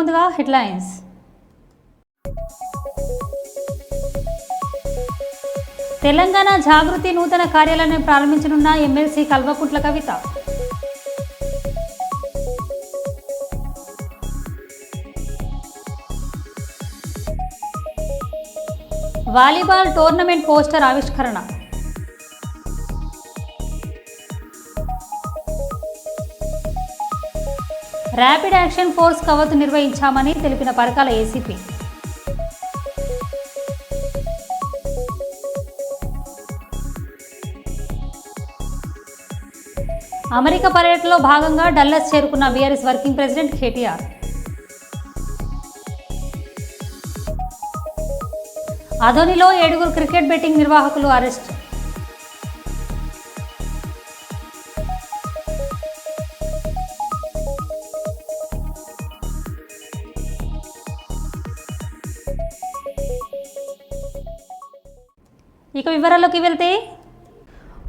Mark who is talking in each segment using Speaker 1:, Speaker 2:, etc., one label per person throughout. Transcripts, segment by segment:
Speaker 1: ముందుగా హెడ్లైన్స్. తెలంగాణ జాగృతి నూతన కార్యాలయాన్ని ప్రారంభించనున్న MLC Kalvakuntla Kavitha. Volleyball tournament poster ఆవిష్కరణ. ర్యాపిడ్ యాక్షన్ ఫోర్స్ కవతు నిర్వహించామని తెలిపిన పరకాల ఏసీపీ. అమెరికా పర్యటనలో భాగంగా డల్లస్ చేరుకున్న బీఆర్ఎస్ వర్కింగ్ ప్రెసిడెంట్ కేటీఆర్. అదోనిలో ఏడుగురు క్రికెట్ బెట్టింగ్ నిర్వాహకులు అరెస్ట్. వివరాల్లోకి వెళ్తే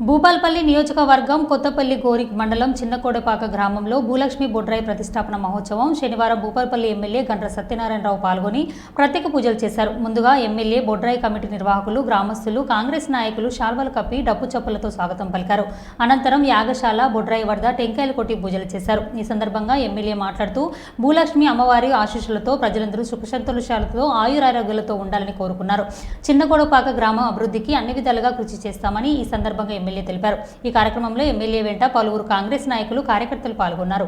Speaker 1: భూపాల్పల్లి నియోజకవర్గం కొత్తపల్లి గోరిక్ మండలం చిన్నకోడపాక గ్రామంలో భూలక్ష్మి బొడ్రాయి ప్రతిష్టాపన మహోత్సవం శనివారం భూపాల్పల్లి ఎమ్మెల్యే గండ్ర సత్యనారాయణరావు పాల్గొని ప్రత్యేక పూజలు చేశారు. ముందుగా ఎమ్మెల్యే బొడ్రాయి కమిటీ నిర్వాహకులు గ్రామస్తులు కాంగ్రెస్ నాయకులు శాల్వలు కప్పి డప్పు చప్పులతో స్వాగతం పలికారు. అనంతరం యాగశాల బొడ్రాయి వరద టెంకాయలు కొట్టి పూజలు చేశారు. ఈ సందర్భంగా ఎమ్మెల్యే మాట్లాడుతూ భూలక్ష్మి అమ్మవారి ఆశీస్సులతో ప్రజలందరూ సుఖసంతోషాలతో ఆయురారోగ్యాలతో ఉండాలని కోరుకున్నారు. చిన్నకోడపాక గ్రామం అభివృద్ధికి అన్ని విధాలుగా కృషి చేస్తామని ఈ సందర్భంగా ఎమ్మెల్యే తెలిపారు. ఈ కార్యక్రమంలో ఎమ్మెల్యే వెంట పలువురు కాంగ్రెస్ నాయకులు కార్యకర్తలు పాల్గొన్నారు.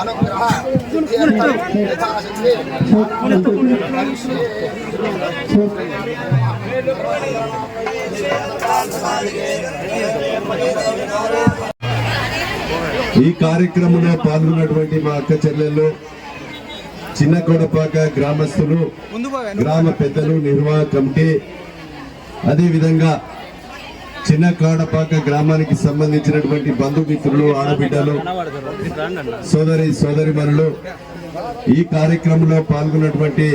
Speaker 2: అనుగ్రహ
Speaker 3: ఈ కార్యక్రమంలో పాల్గొన్నటువంటి మా అక్క చెల్లెళ్ళు చిన్న కొడపాక గ్రామస్తులు గ్రామ పెద్దలు నిర్వాహక కమిటీ అదేవిధంగా చిన్న కాడపాక గ్రామానికి సంబంధించినటువంటి బంధుమిత్రులు ఆడబిడ్డలు సోదరి సోదరిమణులు ఈ కార్యక్రమంలో పాల్గొన్నటువంటి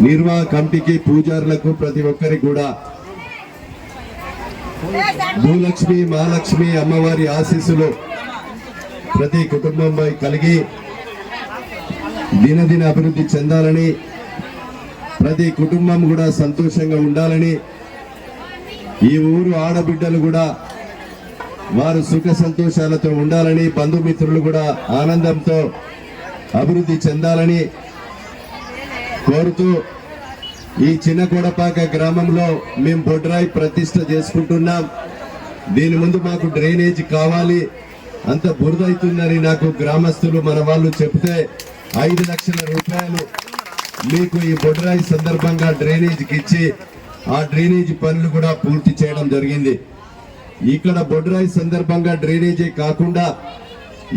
Speaker 3: నిర్వాహ కమిటీకి పూజారులకు ప్రతి ఒక్కరికి కూడా భూలక్ష్మి మహాలక్ష్మి అమ్మవారి ఆశీస్సులు ప్రతి కుటుంబంపై కలిగి దినదిన అభివృద్ధి చెందాలని ప్రతి కుటుంబం కూడా సంతోషంగా ఉండాలని ఈ ఊరు ఆడబిడ్డలు కూడా వారు సుఖ సంతోషాలతో ఉండాలని బంధుమిత్రులు కూడా ఆనందంతో అభివృద్ధి చెందాలని కోరుతూ ఈ చిన్న కొడపాక గ్రామంలో మేము బొడ్రాయి ప్రతిష్ట చేసుకుంటున్నాం. దీని ముందు మాకు డ్రైనేజ్ కావాలి. అంత బురదైతుందని నాకు గ్రామస్తులు మన వాళ్ళు చెప్తే ఐదు లక్షల రూపాయలు మీకు ఈ బొడ్రాయి సందర్భంగా డ్రైనేజ్కి ఇచ్చి ఆ డ్రైనేజీ పనులు కూడా పూర్తి చేయడం జరిగింది. ఇక్కడ బొడ్రాయి సందర్భంగా డ్రైనేజీ కాకుండా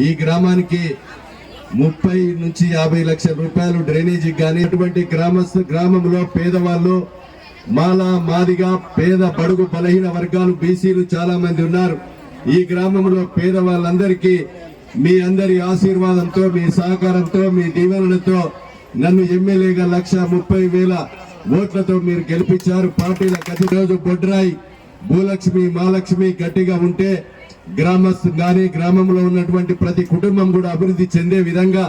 Speaker 3: ఈ గ్రామానికి ముప్పై నుంచి యాభై లక్షల రూపాయలు డ్రైనేజీ కానీ అటువంటి గ్రామస్తు గ్రామంలో పేదవాళ్ళు మాలా మాదిగా పేద బడుగు బలహీన వర్గాలు బీసీలు చాలా మంది ఉన్నారు. ఈ గ్రామంలో పేదవాళ్ళందరికీ మీ అందరి ఆశీర్వాదంతో మీ సహకారంతో మీ దీవెనలతో నన్ను ఎమ్మెల్యేగా లక్ష ముప్పై వేల ఓట్లతో మీరు గెలిపించారు. పార్టీల గతి రోజు బొడ్రాయి. భూలక్ష్మి మహాలక్ష్మి గట్టిగా ఉంటే గ్రామస్తు కానీ గ్రామంలో ఉన్నటువంటి ప్రతి కుటుంబం కూడా అభివృద్ధి చెందే విధంగా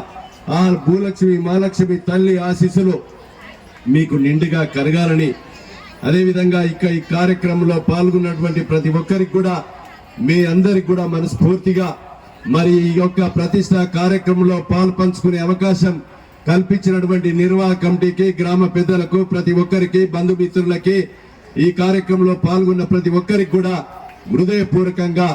Speaker 3: ఆ భూలక్ష్మి మహాలక్ష్మి తల్లి ఆశీస్సులు మీకు నిండుగా కరగాలని అదేవిధంగా ఇక ఈ కార్యక్రమంలో పాల్గొన్నటువంటి ప్రతి ఒక్కరికి కూడా మీ అందరికి కూడా మనస్ఫూర్తిగా మరి ఈ యొక్క ప్రతిష్ట కార్యక్రమంలో పాలు పంచుకునే అవకాశం కల్పించినటువంటి నిర్వాహక కమిటీకి గ్రామ పెద్దలకు ప్రతి ఒక్కరికి బంధుమిత్రులకి ఈ కార్యక్రమంలో పాల్గొన్న ప్రతి ఒక్కరికి కూడా హృదయపూర్వకంగా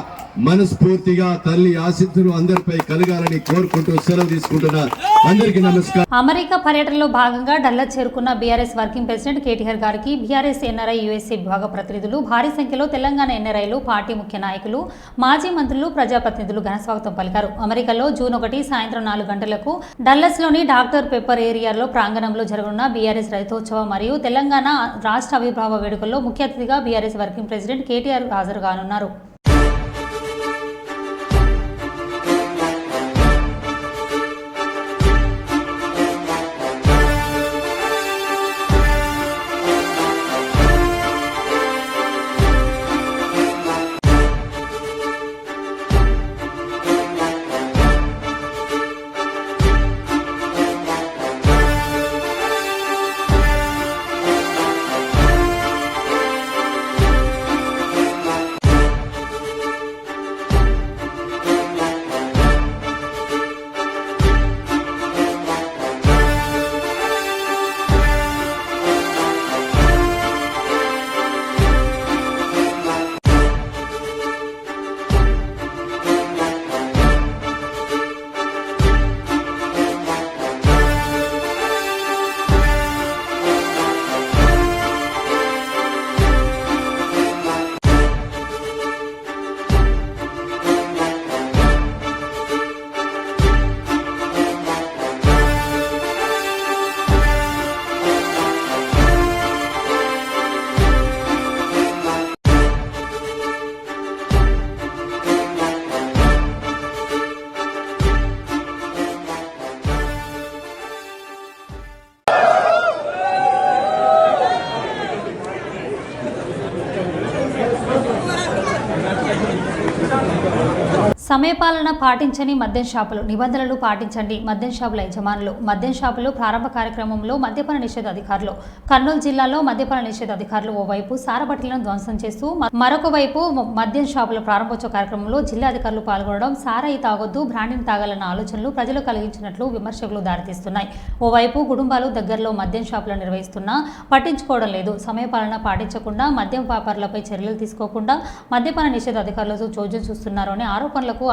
Speaker 3: మనస్ఫూర్తిగా తల్లి ఆశిస్తులు అందరిపై కలగాలని కోరుకుంటూ సెలవు తీసుకుంటున్నా అందరికీ నమస్కారం.
Speaker 1: అమెరికా పర్యటనలో భాగంగా డల్లా చేరుకున్న బీఆర్ఎస్ వర్కింగ్ ప్రెసిడెంట్ కేటీఆర్ గారికి బీఆర్ఎస్ ఎన్ఆర్ఐ యుఎస్ఏ విభాగ ప్రతినిధులు భారీ సంఖ్యలో తెలంగాణ ఎన్ఆర్ఐలు పార్టీ ముఖ్య నాయకులు మాజీ మంత్రులు ప్రజాప్రతినిధులు ఘనస్వాగతం పలికారు. అమెరికాలో జూన్ ఒకటి సాయంత్రం నాలుగు గంటలకు డల్లస్లోని డాక్టర్ పెప్పర్ ఏరియాలో ప్రాంగణంలో జరగనున్న బీఆర్ఎస్ రైతోత్సవం మరియు తెలంగాణ రాష్ట్ర ఆవిర్భావ వేడుకల్లో ముఖ్య అతిథిగా బీఆర్ఎస్ వర్కింగ్ ప్రెసిడెంట్ కేటీఆర్ హాజరు కానున్నారు ఉన్నారు. సమయపాలన పాటించని మద్యం షాపులు నిబంధనలు పాటించండి. మద్యం షాపుల యజమానులు మద్యం షాపులు ప్రారంభ కార్యక్రమంలో మద్యపాన నిషేధ అధికారులు. కర్నూలు జిల్లాలో మద్యపాన నిషేధ అధికారులు ఓవైపు సారబట్టలను ధ్వంసం చేస్తూ మరొక వైపు మద్యం షాపుల ప్రారంభోత్సవ కార్యక్రమంలో జిల్లా అధికారులు పాల్గొనడం సారాయి తాగొద్దు బ్రాండింగ్ తాగాలన్న ఆలోచనలు ప్రజలు కలిగించినట్లు విమర్శకులు దారితీస్తున్నాయి. ఓవైపు కుటుంబాలు దగ్గరలో మద్యం షాపులు నిర్వహిస్తున్నా పట్టించుకోవడం లేదు. సమయపాలన పాటించకుండా మద్యం వ్యాపారులపై చర్యలు తీసుకోకుండా మద్యపాన నిషేధ అధికారులతో చోద్యం చూస్తున్నారు అనే ఆరోపణలకు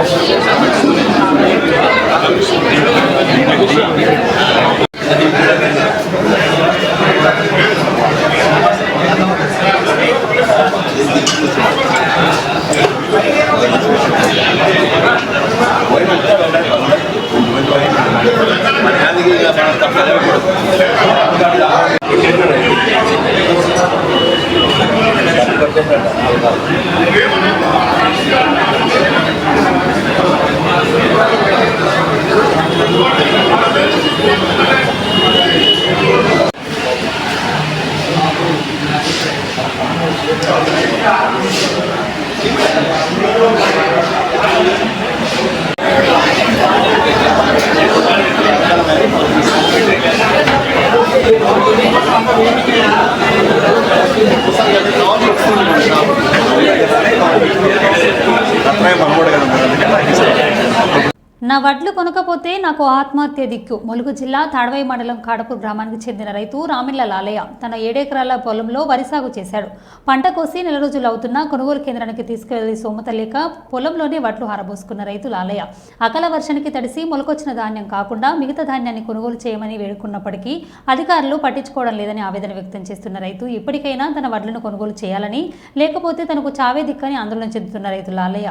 Speaker 2: Thank
Speaker 1: you. కొనకపోతే నాకు ఆత్మహత్య దిక్కు. ములుగు జిల్లా తాడవై మండలం కాడపూర్ గ్రామానికి చెందిన రైతు రామిళ్ళ లాలయ్య తన ఏడెకరాల పొలంలో వరి సాగు చేశాడు. పంట కోసి నెల రోజులు అవుతున్న కొనుగోలు కేంద్రానికి తీసుకువెళ్ళి సోమత లేక పొలంలోనే వడ్లు హారబోసుకున్న రైతు లాలయ్య అకాల వర్షానికి తడిసి మొలకొచ్చిన ధాన్యం కాకుండా మిగతా ధాన్యాన్ని కొనుగోలు చేయమని వేడుకున్నప్పటికీ అధికారులు పట్టించుకోవడం లేదని ఆవేదన వ్యక్తం చేస్తున్న రైతు ఇప్పటికైనా తన వడ్లను కొనుగోలు చేయాలని లేకపోతే తనకు చావే దిక్కని ఆందోళన చెందుతున్న రైతు లాలయ్య.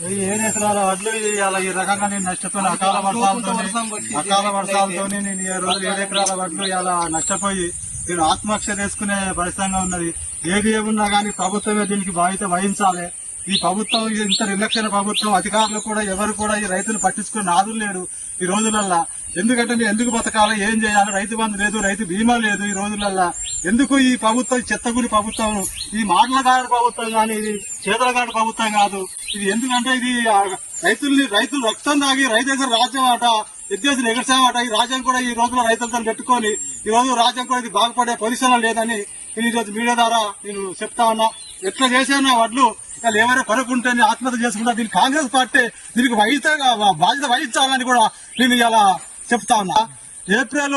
Speaker 4: ఏడు ఎకరాల వడ్లు ఇలా ఈ రకంగా నేను నష్టపోయిన అకాల వర్షాలతో అకాల వర్షాలతో నేను ఈ రోజు ఏడు ఎకరాల వడ్లు ఇలా నష్టపోయి నేను ఆత్మహత్య చేసుకునే పరిస్థితిగా ఉన్నది. ఏది ఏమున్నా కానీ ప్రభుత్వమే దీనికి బాధ్యత వహించాలి. ఈ ప్రభుత్వం ఇంత నిర్లక్ష్య ప్రభుత్వం అధికారులు కూడా ఎవరు కూడా ఈ రైతులు పట్టించుకుని నాదులు లేడు ఈ రోజులల్లా. ఎందుకంటే నేను ఎందుకు బతకాలి ఏం చేయాలి? రైతు బంధు లేదు రైతు బీమా లేదు ఈ రోజులల్లా. ఎందుకు ఈ ప్రభుత్వం ఈ ప్రభుత్వం ఈ మాటలగాడి ప్రభుత్వం కానీ ఇది చేతలగాడి ప్రభుత్వం కాదు. ఇది ఎందుకంటే ఇది రైతుల్ని రైతులు రక్తం తాగి రైతు దగ్గర రాజ్యం అట విద్యార్థులు ఎగర్చామట ఈ రాజ్యం కూడా ఈ రోజులో రైతులతో పెట్టుకొని ఈ రోజు రాజ్యం కూడా ఇది బాగుపడే పొజిషన్ లేదని నేను ఈ రోజు మీడియా ద్వారా నేను చెప్తా ఉన్నా. ఎట్లా చేశాను వడ్లు వాళ్ళు ఎవరో కొనుక్కుంటే ఆత్మహత్య చేసుకుంటా దీనికి కాంగ్రెస్ పార్టీ దీనికి వహిత బాధ్యత వహించాలని కూడా నేను ఇలా చెప్తా ఉన్నా. ఏప్రిల్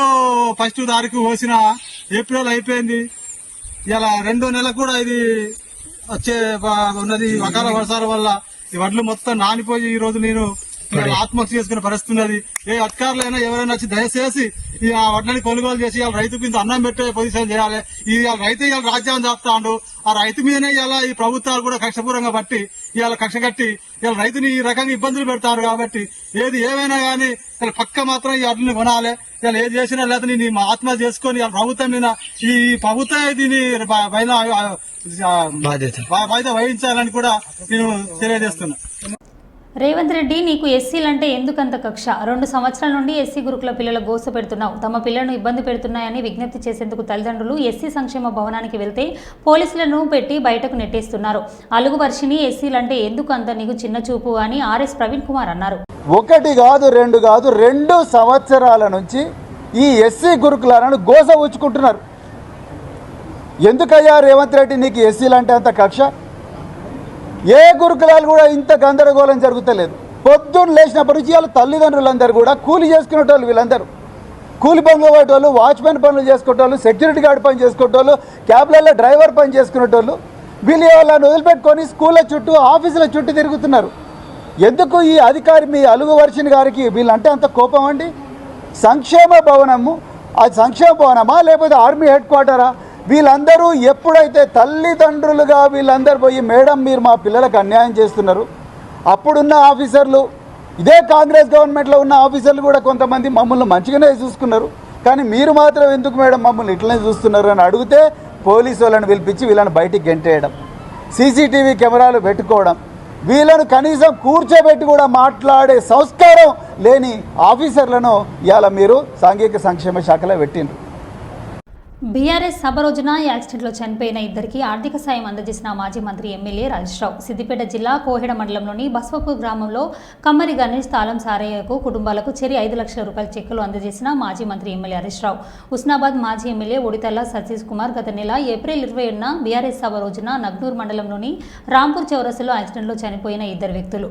Speaker 4: ఫస్ట్ తారీఖు పోసిన ఏప్రిల్ అయిపోయింది. ఇలా రెండో నెల కూడా ఇది వచ్చే ఉన్నది ఈ అకాల వర్షాల వల్ల ఈ వడ్లు మొత్తం నానిపోయి ఈ రోజు నేను ఆత్మహత్య చేసుకునే పరిస్థితి ఉన్నది. ఏ అధికారులైనా ఎవరైనా వచ్చి దయచేసి ఈ ఆ వడ్లని కొనుగోలు చేసి ఇవాళ రైతుకు ఇంత అన్నం పెట్టే పొజిషన్ చేయాలి. ఈ రైతు ఇవాళ రాజ్యాన్ని దాపుతాడు. ఆ రైతు మీదనే ఇలా ఈ ప్రభుత్వాలు కూడా కక్షపూరంగా బట్టి ఇవాళ కక్ష కట్టి ఇవాళ రైతుని ఈ రకంగా ఇబ్బందులు పెడతారు కాబట్టి ఏది ఏమైనా కానీ ఇలా పక్క మాత్రం ఈ వడ్లని కొనాలి. ఇలా ఏది చేసినా లేదా నేను మా ఆత్మహత్య చేసుకొని ప్రభుత్వం మీద ఈ ప్రభుత్వం దీని పైన బాధ్యత వహించాలని కూడా నేను తెలియజేస్తున్నా.
Speaker 1: రేవంత్ రెడ్డి నీకు ఎస్సీలంటే ఎందుకంత కక్ష? రెండు సంవత్సరాల నుండి ఎస్సీ గురుకుల పిల్లల గోస పెడుతున్నావు. తమ పిల్లలను ఇబ్బంది పెడుతున్నాయని విజ్ఞప్తి చేసేందుకు తల్లిదండ్రులు ఎస్సీ సంక్షేమ భవనానికి వెళ్తే పోలీసులను పెట్టి బయటకు నెట్టేస్తున్నారు. అలుగు వర్షిని ఎస్సీలంటే ఎందుకు అంత నీకు చిన్న చూపు అని ఆర్ఎస్ ప్రవీణ్ కుమార్ అన్నారు.
Speaker 5: ఒకటి కాదు రెండు కాదు రెండు సంవత్సరాల నుంచి ఈ ఎస్సీ గురుకులను గోస ఉంచుకుంటున్నారు ఎందుకయ్యా రేవంత్ రెడ్డి నీకు ఎస్సీలంటే అంత కక్ష? ఏ గురుకులాలు కూడా ఇంత గందరగోళం జరుగుతలేదు. పొద్దున్న లేచినప్పటి నుంచి వాళ్ళ తల్లిదండ్రులందరూ కూడా కూలి చేసుకునేటోళ్ళు వీళ్ళందరూ. కూలి పనులు పోయేటోళ్ళు వాచ్మెన్ పనులు చేసుకునేటోళ్ళు సెక్యూరిటీ గార్డ్ పని చేసుకునేటోళ్ళు క్యాబ్లలో డ్రైవర్ పని చేసుకునేటోళ్ళు వీళ్ళు వాళ్ళని వదిలిపెట్టుకొని స్కూళ్ళ చుట్టూ ఆఫీసుల చుట్టూ తిరుగుతున్నారు. ఎందుకు ఈ అధికారి మీ అలుగు వర్షిని గారికి వీళ్ళంటే అంత కోపం అండి? సంక్షేమ భవనము అది సంక్షేమ భవనమా లేకపోతే ఆర్మీ హెడ్ క్వార్టరా? వీళ్ళందరూ ఎప్పుడైతే తల్లిదండ్రులుగా వీళ్ళందరూ పోయి మేడం మీరు మా పిల్లలకు అన్యాయం చేస్తున్నారు. అప్పుడున్న ఆఫీసర్లు ఇదే కాంగ్రెస్ గవర్నమెంట్లో ఉన్న ఆఫీసర్లు కూడా కొంతమంది మమ్మల్ని మంచిగానే చూసుకున్నారు. కానీ మీరు మాత్రం ఎందుకు మేడం మమ్మల్ని ఇట్లనే చూస్తున్నారు? అని అడిగితే పోలీసు వాళ్ళని పిలిపించి వీళ్ళని బయటికి గెంటేయడం సీసీటీవీ కెమెరాలు పెట్టుకోవడం వీళ్ళను కనీసం కూర్చోబెట్టి కూడా మాట్లాడే సంస్కారం లేని ఆఫీసర్లను ఇవాళ మీరు సాంఘిక సంక్షేమ శాఖలో పెట్టిండ్రు.
Speaker 1: బీఆర్ఎస్ సభ రోజున యాక్సిడెంట్లో చనిపోయిన ఇద్దరికి ఆర్థిక సాయం అందజేసిన మాజీ మంత్రి ఎమ్మెల్యే రాజేశ్రావు సిద్దిపేట జిల్లా కోహెడ మండలంలోని బస్వపూర్ గ్రామంలో కమ్మరి గణేష్ తాళం సారయ్యకు కుటుంబాలకు చెరి ఐదు లక్షల రూపాయల చెక్కులు అందజేసిన మాజీ మంత్రి ఎమ్మెల్యే హరీష్ రావు. మాజీ ఎమ్మెల్యే ఒడితల్ల సతీష్ కుమార్ గత నెల ఏప్రిల్ ఇరవై ఏడున బీఆర్ఎస్ సభ రోజున నగ్నూర్ మండలంలోని రాంపూర్ చౌరస్సులో యాక్సిడెంట్లో చనిపోయిన ఇద్దరు వ్యక్తులు.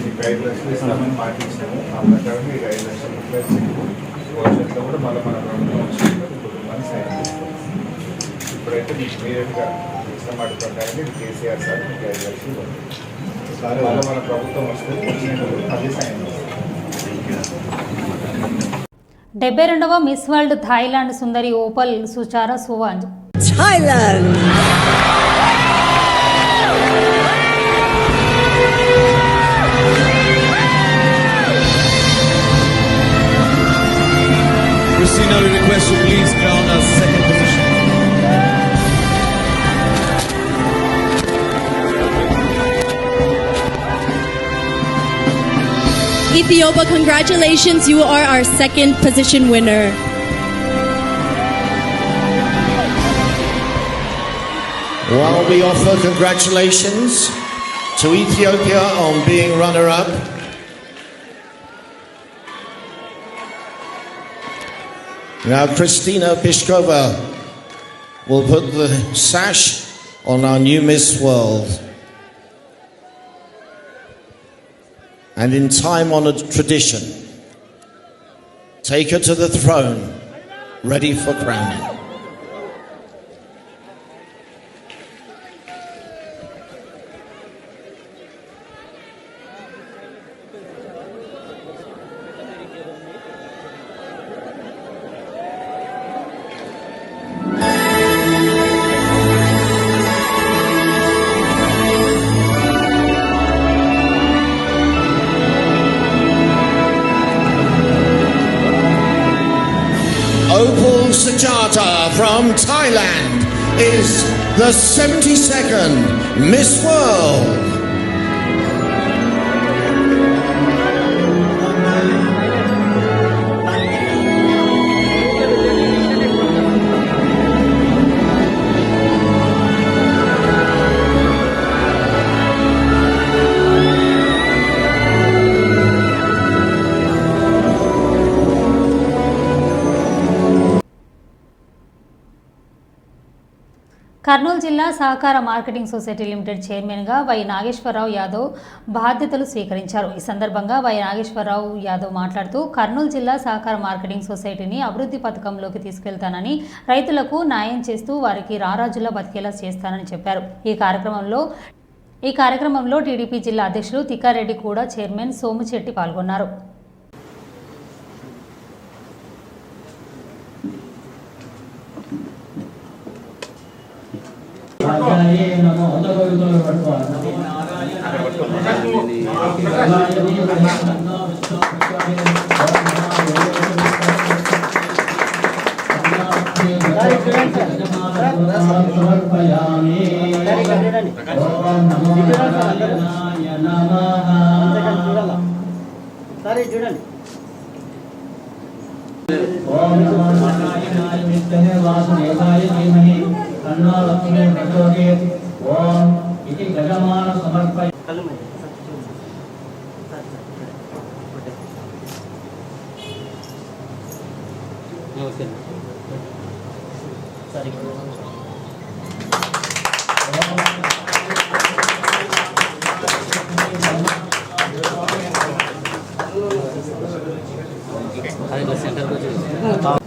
Speaker 6: ఈ గైడ్ లక్షలు ఇస్తామని పాటించాము ఆ ప్రకారం లక్షలు ప్లస్ భవిష్యత్తులో కూడా మళ్ళీ మన ప్రభుత్వం వచ్చినప్పుడు కుటుంబాన్ని సాయం ఇప్పుడైతే మీకు ఇమీడియట్గా ఇష్టం మాట ప్రకారం ఇది కేసీఆర్ సార్ మీకు ఐదు లక్షలు ఇవ్వండి. మళ్ళీ మన ప్రభుత్వం వస్తే మళ్ళీ సాయం
Speaker 1: డెబ్బై రెండవ మిస్ వరల్డ్ థాయిలాండ్ సుందరి ఓపల్ సుచారా సువాంజ్.
Speaker 2: Christina, we request you please crown us second position.
Speaker 7: Ethiopia, congratulations, you are our second position winner.
Speaker 2: Well, we offer congratulations to Ethiopia on being runner-up. Now, Christina Pishkova will put the sash on our new Miss World. And in time-honored tradition, take her to the throne, ready for crowning. Opal Sajata from Thailand is the 72nd Miss World.
Speaker 1: Kurnool జిల్లా సహకార marketing society limited చైర్మన్గా Y Nageswararao Yadav బాధ్యతలు స్వీకరించారు. ఈ సందర్భంగా why Nageswararao Yadav మాట్లాడుతూ కర్నూలు జిల్లా సహకార మార్కెటింగ్ సొసైటీని అభివృద్ధి పథకంలోకి తీసుకెళ్తానని రైతులకు న్యాయం చేస్తూ వారికి రారాజులా బతికేలా చేస్తానని చెప్పారు. ఈ కార్యక్రమంలో ఈ కార్యక్రమంలో టీడీపీ జిల్లా అధ్యక్షులు తిక్కారెడ్డి కూడా చైర్మన్ సోముచెట్టి పాల్గొన్నారు.
Speaker 8: సరే చూడండి
Speaker 9: ఓం నమో నారాయణాయ విద్మహే వాసుదేవాయ ధీమహి
Speaker 8: तन्नोरत्ने प्रचोदयेत् ॐ इति गजमान समर्पय
Speaker 9: सेंटर को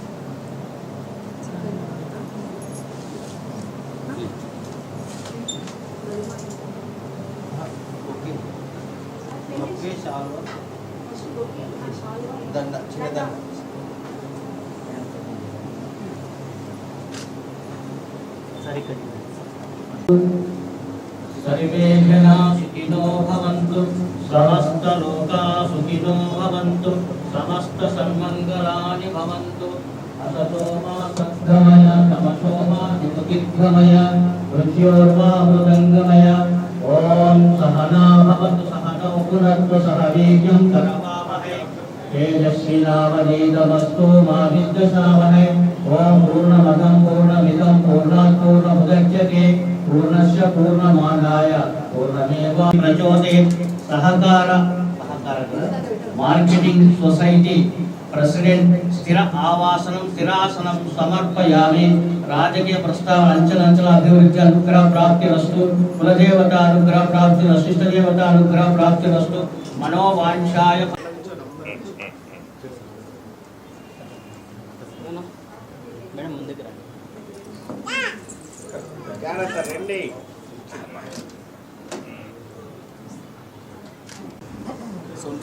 Speaker 9: सर्वे जना सुखिनो भवन्तु। समस्तलोका सुखिनो भवन्तु। समस्तसन्मङ्गलानि भवन्तु। असतो मा सद्गमय, तमसो मा निदुगिद्गमय मृत्योर्वा मृदङ्गमय ॐ सहना भवतु, सहनौ पुनत्तु सह वीर्यं करवावहै तेजस्विनावनीतमस्तु मा विद्वशावहै ॐ पूर्णमदं, पूर्णमिदं, पूर्णात् पूर्णमुदच्यते। పూర్ణశ పూర్ణమాదాయ పూర్ణమేవ ప్రచోదే సహకార సహకార మార్కెటింగ్ సొసైటీ ప్రెసిడెంట్ స్థిర ఆవాసనం స్థిరాసనం సమర్పయామి రాజకీయ ప్రస్తావ అంచలంచల అభివృద్ధి అనుగ్రహ ప్రాప్తి రస్తు కులదేవత అనుగ్రహ ప్రాప్తి రస్తు ఇష్టదేవత అనుగ్రహ ప్రాప్తి రస్తు మనోవాంఛాయ మేడం ముందుకు రండి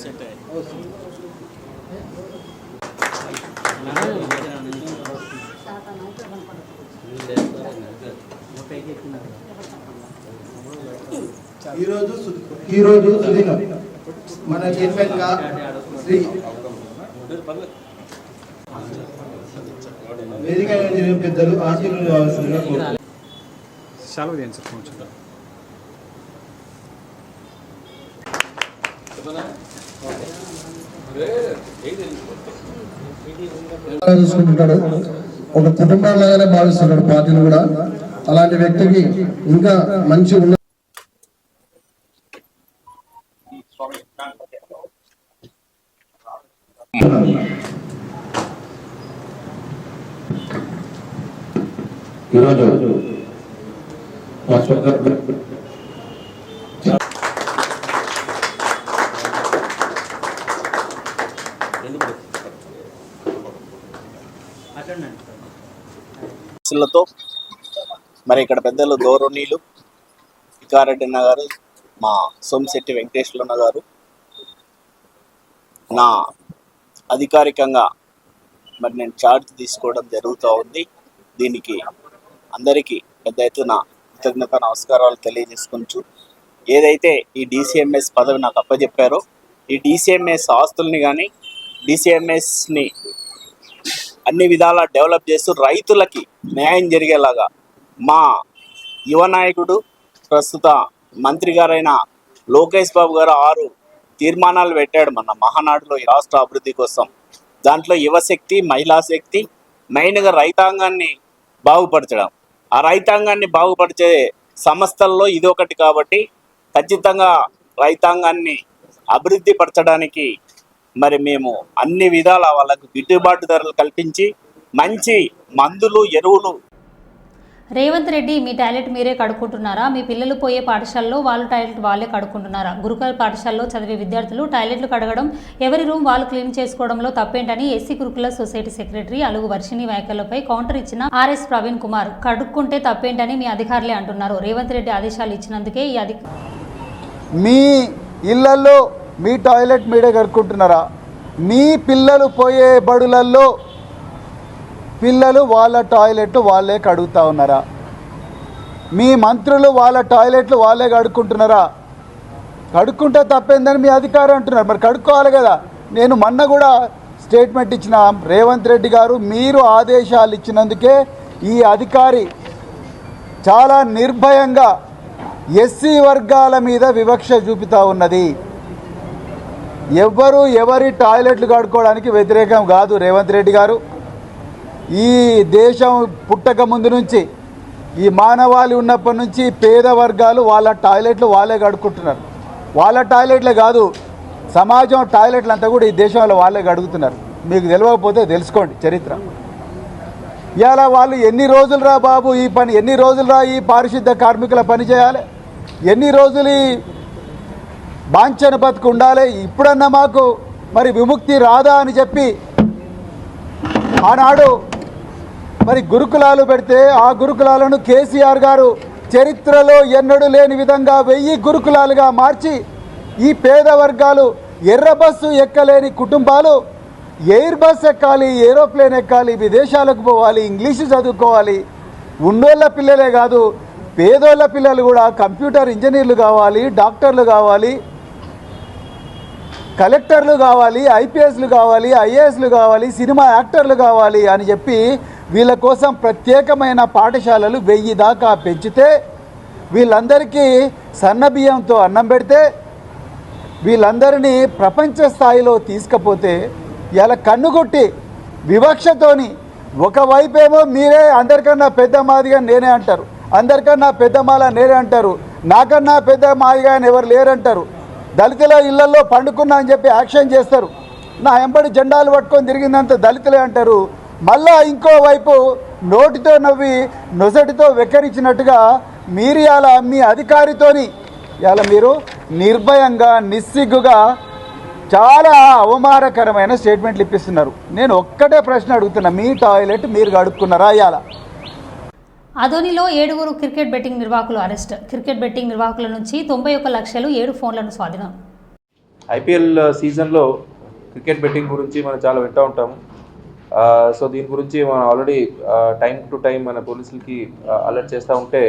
Speaker 9: సెట్
Speaker 5: ఈరోజు ఈరోజు సుదినం. మన చైర్మన్గా శ్రీ వేదిక పెద్దలు కోరుతున్నాను.
Speaker 4: సెలవు చేయండి సార్ కొంచెం
Speaker 10: చూసుకుంటుంటాడు ఒక కుటుంబంలాగానే భావిస్తుంటాడు పార్టీని కూడా. అలాంటి వ్యక్తికి ఇంకా మంచి ఉన్న
Speaker 3: ఈరోజు
Speaker 11: తో మరి ఇక్కడ పెద్దలు గౌరవనీయులు వికారెడ్డి గారు మా సోమిశెట్టి వెంకటేశ్వరన్న గారు. నా అధికారికంగా మరి నేను చార్జ్ తీసుకోవడం జరుగుతూ ఉంది. దీనికి అందరికీ పెద్ద ఎత్తున కృతజ్ఞత నమస్కారాలు తెలియజేసుకుంటూ ఏదైతే ఈ డిసిఎంఎస్ పదవి నాకు అప్పచెప్పారో ఈ డిసిఎంఎస్ ఆస్తుల్ని కానీ డిసిఎంఎస్ని అన్ని విధాలా డెవలప్ చేస్తూ రైతులకి న్యాయం జరిగేలాగా మా యువ నాయకుడు ప్రస్తుత మంత్రి గారైన లోకేష్ బాబు గారు ఆరు తీర్మానాలు పెట్టాడు మన మహానాడులో ఈ రాష్ట్ర అభివృద్ధి కోసం. దాంట్లో యువశక్తి మహిళా శక్తి మెయిన్గా రైతాంగాన్ని బాగుపరచడం. ఆ రైతాంగాన్ని బాగుపరిచే సంస్థల్లో ఇది ఒకటి కాబట్టి ఖచ్చితంగా రైతాంగాన్ని అభివృద్ధి పరచడానికి మరి మేము అన్ని విధాల వాళ్ళకు గిట్టుబాటు ధరలు కల్పించి మంచి మందులు ఎరువులు
Speaker 1: రేవంత్ రెడ్డి మీ టాయిలెట్ మీరే కడుక్కుంటున్నారా? మీ పిల్లలు పోయే పాఠశాలలో వాళ్ళు టాయిలెట్ వాళ్ళే కడుక్కుంటున్నారా? గురుకుల పాఠశాలలో చదివే విద్యార్థులు టాయిలెట్లు కడగడం ఎవరి రూమ్ వాళ్ళు క్లీన్ చేసుకోవడంలో తప్పేంటని ఎస్సీ గురుకుల సొసైటీ సెక్రటరీ అలుగు వర్షిణి వ్యాఖ్యలపై కౌంటర్ ఇచ్చిన ఆర్ఎస్ ప్రవీణ్ కుమార్. కడుక్కుంటే తప్పేంటని మీ అధికారులే అంటున్నారు. రేవంత్ రెడ్డి ఆదేశాలు ఇచ్చినందుకే ఈ అధిక
Speaker 5: మీ ఇళ్ళలో మీ టాయిలెట్ మీరే కడుక్కుంటున్నారా? మీ పిల్లలు పోయే బడులల్లో పిల్లలు వాళ్ళ టాయిలెట్ వాళ్ళే కడుగుతూ ఉన్నారా? మీ మంత్రులు వాళ్ళ టాయిలెట్లు వాళ్ళే కడుక్కుంటున్నారా? కడుక్కుంటే తప్పేందని మీ అధికారం అంటున్నారు. మరి కడుక్కోవాలి కదా. నేను మొన్న కూడా స్టేట్మెంట్ ఇచ్చిన రేవంత్ రెడ్డి గారు మీరు ఆదేశాలు ఇచ్చినందుకే ఈ అధికారి చాలా నిర్భయంగా ఎస్సీ వర్గాల మీద వివక్ష చూపుతూ ఉన్నది. ఎవ్వరు ఎవరి టాయిలెట్లు కడుక్కోవడానికి వ్యతిరేకం కాదు రేవంత్ రెడ్డి గారు. ఈ దేశం పుట్టక ముందు నుంచి ఈ మానవాళి ఉన్నప్పటి నుంచి పేద వర్గాలు వాళ్ళ టాయిలెట్లు వాళ్ళే కడుక్కుంటున్నారు. వాళ్ళ టాయిలెట్లే కాదు సమాజం టాయిలెట్లు అంతా కూడా ఈ దేశంలో వాళ్ళే కడుగుతున్నారు. మీకు తెలియకపోతే తెలుసుకోండి చరిత్ర. ఇలా వాళ్ళు ఎన్ని రోజులు రా బాబు ఈ పని ఎన్ని రోజులు రా ఈ పారిశుద్ధ కార్మికుల పని చేయాలి? ఎన్ని రోజులు ఈ బాంఛన బతుకు ఉండాలి? ఇప్పుడన్నా మాకు మరి విముక్తి రాదా అని చెప్పి ఆనాడు మరి గురుకులాలు పెడితే ఆ గురుకులాలను కేసీఆర్ గారు చరిత్రలో ఎన్నడూ లేని విధంగా వెయ్యి గురుకులాలుగా మార్చి ఈ పేద వర్గాలు ఎర్ర బస్సు ఎక్కలేని కుటుంబాలు ఎయిర్ బస్ ఎక్కాలి ఏరోప్లేన్ ఎక్కాలి విదేశాలకు పోవాలి ఇంగ్లీషు చదువుకోవాలి. ఉన్నోళ్ళ పిల్లలే కాదు పేదోళ్ళ పిల్లలు కూడా కంప్యూటర్ ఇంజనీర్లు కావాలి డాక్టర్లు కావాలి కలెక్టర్లు కావాలి ఐపీఎస్లు కావాలి ఐఏఎస్లు కావాలి సినిమా యాక్టర్లు కావాలి అని చెప్పి వీళ్ళ కోసం ప్రత్యేకమైన పాఠశాలలు వెయ్యి దాకా పెంచితే వీళ్ళందరికీ సన్న బియ్యంతో అన్నం పెడితే వీళ్ళందరినీ ప్రపంచ స్థాయిలో తీసుకపోతే ఇలా కన్నుగొట్టి వివక్షతోని ఒకవైపేమో మీరే అందరికన్నా పెద్ద మాదిగా నేనే అంటారు. అందరికన్నా పెద్ద మాల నేనే అంటారు. నాకన్నా పెద్ద మాదిగా అని ఎవరు లేరంటారు. దళితుల ఇళ్ళలో పండుకున్నా అని చెప్పి యాక్షన్ చేస్తారు. నా ఎంబడి జెండాలు పట్టుకొని తిరిగిందంత దళితులే అంటారు. మళ్ళా ఇంకోవైపు నోటితో నవ్వి నొసటితో వెక్కరించినట్టుగా మీరు ఇలా మీ అధికారితోని ఇలా మీరు నిర్భయంగా నిస్సిగ్గుగా చాలా అవమానకరమైన స్టేట్మెంట్లు ఇప్పిస్తున్నారు. నేను ఒక్కటే ప్రశ్న అడుగుతున్నా మీ టాయిలెట్ మీరు గడుపుకున్నారా ఇవాళ
Speaker 1: అదోనిలో ఏడుగురు క్రికెట్ బెట్టింగ్ నిర్వాహకులు అరెస్ట్. క్రికెట్ బెట్టింగ్ నిర్వాహకుల నుంచి తొంభై ఒక్క లక్షలు ఏడు ఫోన్లను స్వాధీనం.
Speaker 12: ఐపీఎల్ సీజన్లో క్రికెట్ బెట్టింగ్ గురించి మనం చాలా వింటూ ఉంటాము. సో దీని గురించి మనం ఆల్రెడీ టైం టు టైం మన పోలీసులకి అలర్ట్ చేస్తూ ఉంటే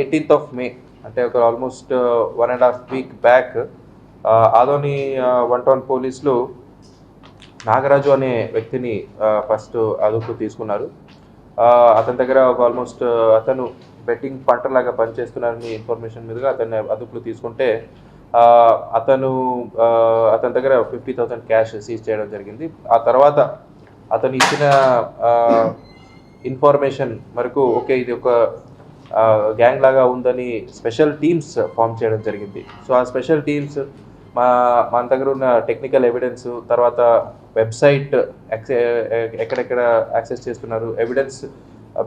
Speaker 12: ఎయిటీన్త్ ఆఫ్ మే అంటే ఒక almost one and half week back Adoni one town పోలీసులు నాగరాజు అనే వ్యక్తిని ఫస్ట్ అదుపు తీసుకున్నారు. అతని దగ్గర ఒక ఆల్మోస్ట్ అతను బెట్టింగ్ పంటలాగా పనిచేస్తున్నారని ఇన్ఫర్మేషన్ మీదుగా అతన్ని అదుపులో తీసుకుంటే అతను అతని దగ్గర ఫిఫ్టీ థౌసండ్ క్యాష్ సీజ్ చేయడం జరిగింది. ఆ తర్వాత అతను ఇచ్చిన ఇన్ఫర్మేషన్ వరకు ఓకే ఇది ఒక గ్యాంగ్ లాగా ఉందని స్పెషల్ టీమ్స్ ఫామ్ చేయడం జరిగింది. సో ఆ స్పెషల్ టీమ్స్ మా మన దగ్గర ఉన్న టెక్నికల్ ఎవిడెన్స్ తర్వాత వెబ్సైట్ ఎక్కడెక్కడ యాక్సెస్ చేస్తున్నారు ఎవిడెన్స్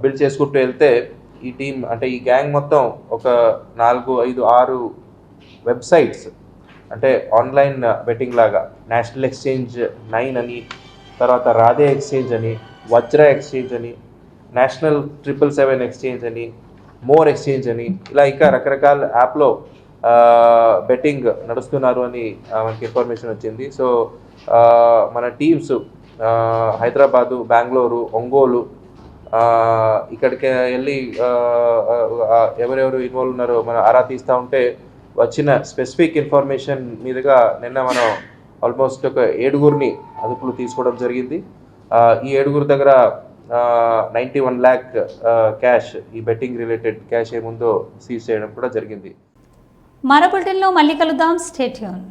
Speaker 12: బిల్డ్ చేసుకుంటూ వెళ్తే ఈ టీం అంటే ఈ గ్యాంగ్ మొత్తం ఒక నాలుగు ఐదు ఆరు వెబ్సైట్స్ అంటే ఆన్లైన్ బెట్టింగ్ లాగా నేషనల్ ఎక్స్చేంజ్ నైన్ అని తర్వాత రాధే ఎక్స్చేంజ్ అని వజ్ర ఎక్స్చేంజ్ అని నేషనల్ ట్రిపుల్ సెవెన్ ఎక్స్చేంజ్ అని మోర్ ఎక్స్చేంజ్ అని ఇలా ఇంకా రకరకాల యాప్లో బెట్టింగ్ నడుస్తున్నారు అని మనకి ఇన్ఫర్మేషన్ వచ్చింది. సో మన టీమ్స్ హైదరాబాదు బెంగళూరు ఒంగోలు ఇక్కడికి వెళ్ళి ఎవరెవరు ఇన్వాల్వ్ ఉన్నారో మనం ఆరా తీస్తూ ఉంటే వచ్చిన స్పెసిఫిక్ ఇన్ఫర్మేషన్ మీదుగా నిన్న మనం ఆల్మోస్ట్ ఒక ఏడుగురిని అదుపులో తీసుకోవడం జరిగింది. ఈ ఏడుగురు దగ్గర నైంటీ వన్ ల్యాక్ క్యాష్ ఈ బెట్టింగ్ రిలేటెడ్ క్యాష్ ఏముందో సీజ్ చేయడం కూడా జరిగింది.
Speaker 1: మరో బులెటిన్లో మళ్ళీ కలుద్దాం. స్టేట్యూన్